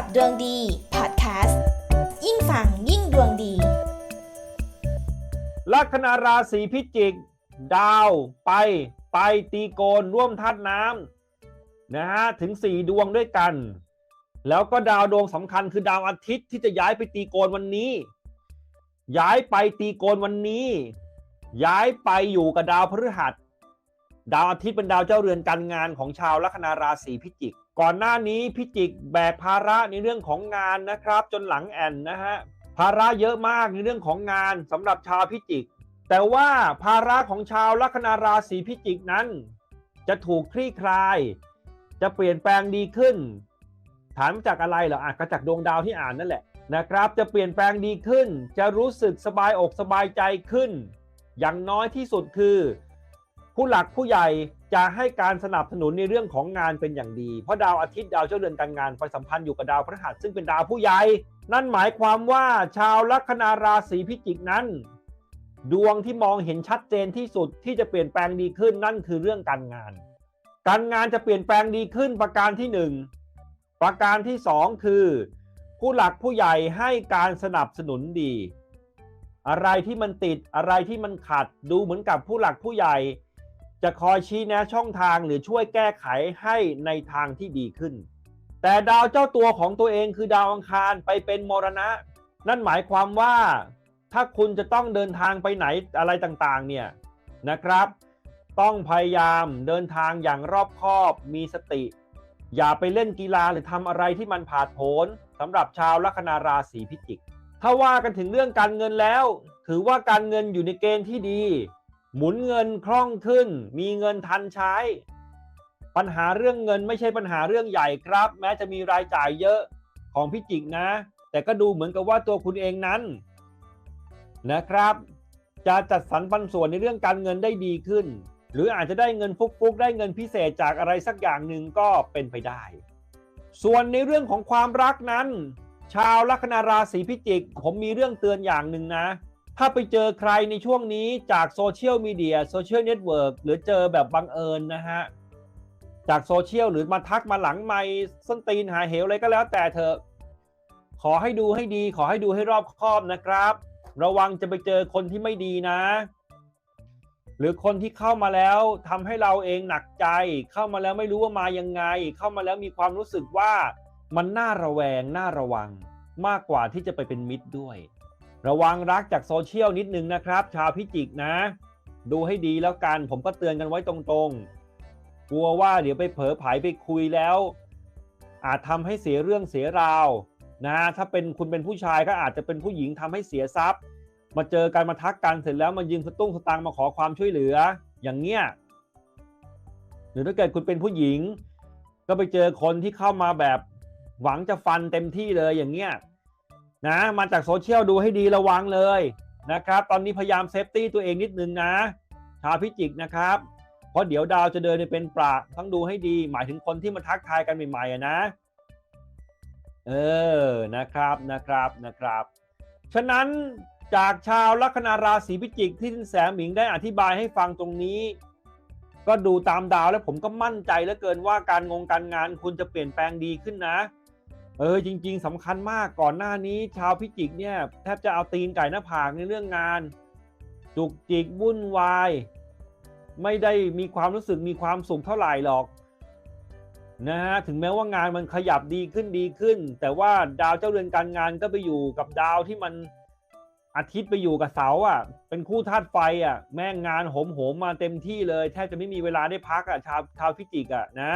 กับดวงดีพอดแคสต์ยิ่งฟังยิ่งดวงดี ลัคนาราศีพิจิก ดาวไปไปตีโกนร่วมธาตุน้ำนะฮะถึง 4 ดวงด้วยกัน แล้วก็ดาวดวงสำคัญคือดาวอาทิตย์ที่จะย้ายไปตีโกนวันนี้ ย้ายไปตีโกนวันนี้ ย้ายไปอยู่กับดาวพฤหัส ดาวอาทิตย์เป็นดาวเจ้าเรือนการงานของชาวลัคนาราศีพิจิก ก่อนหน้านี้พิจิกแบกภาระในเรื่องของงานนะครับ จนหลังแอนนะฮะภาระเยอะมากในเรื่องของงานสำหรับชาวพิจิก แต่ว่าภาระของชาวลัคนาราศีพิจิกนั้น จะถูกคลี่คลาย จะเปลี่ยนแปลงดีขึ้น ถามจากอะไรเหรออะก็จากดวงดาวที่อ่านนั่นแหละนะครับ จะเปลี่ยนแปลงดีขึ้น จะรู้สึกสบายอกสบายใจขึ้น อย่างน้อยที่สุดคือ ผู้หลักผู้ใหญ่ จะให้การสนับสนุนในเรื่องของงานเป็นอย่างดี เพราะดาวอาทิตย์ดาวเจ้าเรือนการงานไปสัมพันธ์อยู่กับดาวพฤหัสซึ่งเป็นดาวผู้ใหญ่ นั่นหมายความว่าชาวลัคนาราศีพิจิกนั้น ดวงที่มองเห็นชัดเจนที่สุดที่จะเปลี่ยนแปลงดีขึ้นนั่นคือเรื่องการงาน การงานจะเปลี่ยนแปลงดีขึ้นประการที่หนึ่งประการที่สองคือ ผู้หลักผู้ใหญ่ให้การสนับสนุนดี อะไรที่มันติดอะไรที่มันขัดดูเหมือนกับผู้หลักผู้ใหญ่ จะคอยชี้แนะช่องทางหรือช่วยแก้ไขให้ในทางที่ดีขึ้น แต่ดาวเจ้าตัวของตัวเองคือดาวอังคารไปเป็นมรณะ นั่นหมายความว่า ถ้าคุณจะต้องเดินทางไปไหนอะไรต่างๆ เนี่ยนะครับ ต้องพยายามเดินทางอย่างรอบคอบ มีสติ อย่าไปเล่นกีฬาหรือทำอะไรที่มันผาดโผนสำหรับชาวลัคนาราศีพิจิก ถ้าว่ากันถึงเรื่องการเงินแล้ว ถือว่าการเงินอยู่ในเกณฑ์ที่ดี หมุนเงินคล่องขึ้น มีเงินทันใช้ ปัญหาเรื่องเงินไม่ใช่ปัญหาเรื่องใหญ่ครับ แม้จะมีรายจ่ายเยอะของพิจิกนะ แต่ก็ดูเหมือนกับว่าตัวคุณเองนั้นนะครับ จะจัดสรรปันส่วนในเรื่องการเงินได้ดีขึ้น หรืออาจจะได้เงินฟุกๆ ได้เงินพิเศษจากอะไรสักอย่างหนึ่งก็เป็นไปได้ ส่วนในเรื่องของความรักนั้น ชาวลัคนาราศีพิจิก ผมมีเรื่องเตือนอย่างหนึ่งนะ ถ้าไปเจอใครในช่วงนี้จากโซเชียลมีเดียโซเชียลเน็ตเวิร์กหรือเจอแบบบังเอิญนะฮะ จากโซเชียลหรือมาทักมาหลังไม่ส้นตีนหาเหวอะไรก็แล้วแต่เถอะขอให้ดูให้ดี ขอให้ดูให้รอบคอบนะครับ ระวังจะไปเจอคนที่ไม่ดีนะ หรือคนที่เข้ามาแล้วทำให้เราเองหนักใจ เข้ามาแล้วไม่รู้ว่ามายังไง เข้ามาแล้วมีความรู้สึกว่ามันน่าระแวงน่าระวังมากกว่าที่จะไปเป็นมิตรด้วย ระวังรักจากโซเชียลนิดนึงนะครับ ชาวพิจิกนะ ดูให้ดีแล้วกัน ผมก็เตือนกันไว้ตรงๆ กลัวว่าเดี๋ยวไปเผลอไผไปคุยแล้ว อาจทำให้เสียเรื่องเสียราวนะถ้าเป็นคุณเป็นผู้ชายก็อาจจะเป็นผู้หญิงทำให้เสียทรัพย์ มาเจอกันมาทักกันเสร็จแล้วมายืมสตุ้งสตางค์มาขอความช่วยเหลือ อย่างเงี้ยหรือถ้าเกิดคุณเป็นผู้หญิง ก็ไปเจอคนที่เข้ามาแบบหวังจะฟันเต็มที่เลยอย่างเงี้ย นะมาจากโซเชียลดูให้ดีระวังเลยนะครับ ตอนนี้พยายามเซฟตี้ตัวเองนิดนึงนะ ชาวพิจิกนะครับ เพราะเดี๋ยวดาวจะเดินเป็นประต้องดูให้ดี หมายถึงคนที่มาทักทายกันใหม่ๆอะนะ เออนะครับนะครับนะครับ ฉะนั้นจากชาวลัคนาราศีพิจิกที่สินแสหมิงได้อธิบายให้ฟังตรงนี้ ก็ดูตามดาวแล้วผมก็มั่นใจเหลือเกินว่าการงงการงานคุณจะเปลี่ยนแปลงดีขึ้นนะ เออจริง ๆสำคัญมากก่อนหน้านี้ ชาวพิจิกเนี่ยแทบจะเอาตีนไก่หน้าผากในเรื่องงาน จุกจิกวุ่นวาย ไม่ได้มีความรู้สึกมีความสุขเท่าไหร่หรอกนะฮะถึงแม้ว่างานมันขยับดีขึ้นดีขึ้น แต่ว่าดาวเจ้าเรือนการงานก็ไปอยู่กับดาวที่มันอาทิตย์ไปอยู่กับเสาอะ เป็นคู่ธาตุไฟอะ แม่งงานโหมโหมมาเต็มที่เลยแทบจะไม่มีเวลาได้พักอะชาวชาวพิจิกอะนะ